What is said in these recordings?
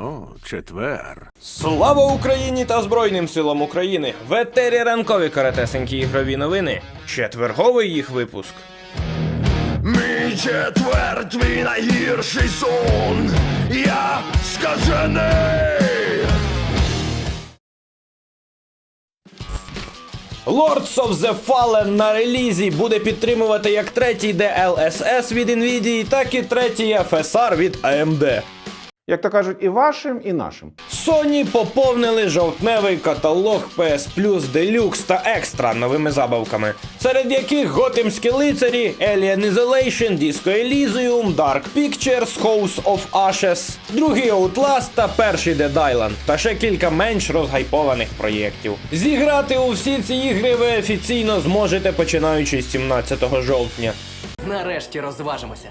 О, четвер. Слава Україні та Збройним силам України! В етері ранкові каратесенькі ігрові новини. Четверговий їх випуск. Мій четвер, твій найгірший сон. Я скажений. Lords of the Fallen на релізі буде підтримувати як третій DLSS від Nvidia, так і третій FSR від AMD. Як то кажуть, і вашим, і нашим. Sony поповнили жовтневий каталог PS Plus Deluxe та Extra новими забавками, серед яких готимські лицарі, Alien Isolation, Disco Elysium, Dark Pictures, House of Ashes, другий Outlast та перший Dead Island, та ще кілька менш розгайпованих проєктів. Зіграти у всі ці ігри ви офіційно зможете починаючи з 17 жовтня. Нарешті розважимося.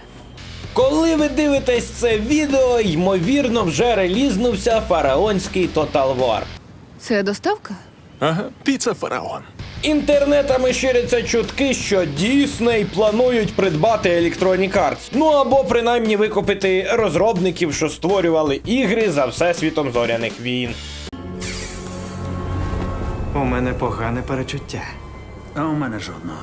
Коли ви дивитесь це відео, ймовірно, вже релізнувся фараонський Total War. Це доставка? Ага, піца фараон. Інтернетами ширяться чутки, що Дісней планують придбати Electronic Arts, ну або принаймні викупити розробників, що створювали ігри за всесвітом зоряних війн. У мене погане перечуття. А у мене жодного.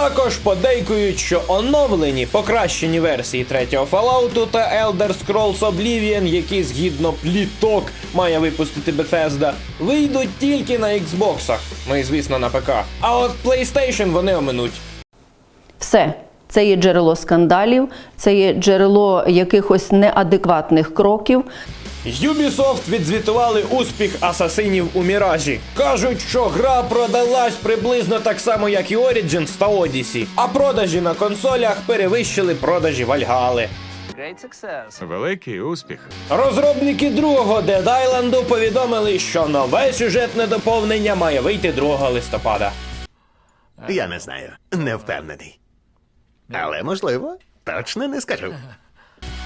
Також подейкують, що оновлені покращені версії третього Fallout та Elder Scrolls Oblivion, які згідно пліток має випустити Bethesda, вийдуть тільки на Xbox, ну і звісно на ПК. А от PlayStation вони оминуть. Все. Це є джерело скандалів, це є джерело якихось неадекватних кроків. Ubisoft відзвітували успіх асасинів у Міражі. Кажуть, що гра продалась приблизно так само, як і Origins та Odyssey, а продажі на консолях перевищили продажі Вальгали. Великий успіх. Розробники другого Dead Island повідомили, що нове сюжетне доповнення має вийти 2 листопада. Я не знаю, не впевнений. Але можливо, точно не скажу.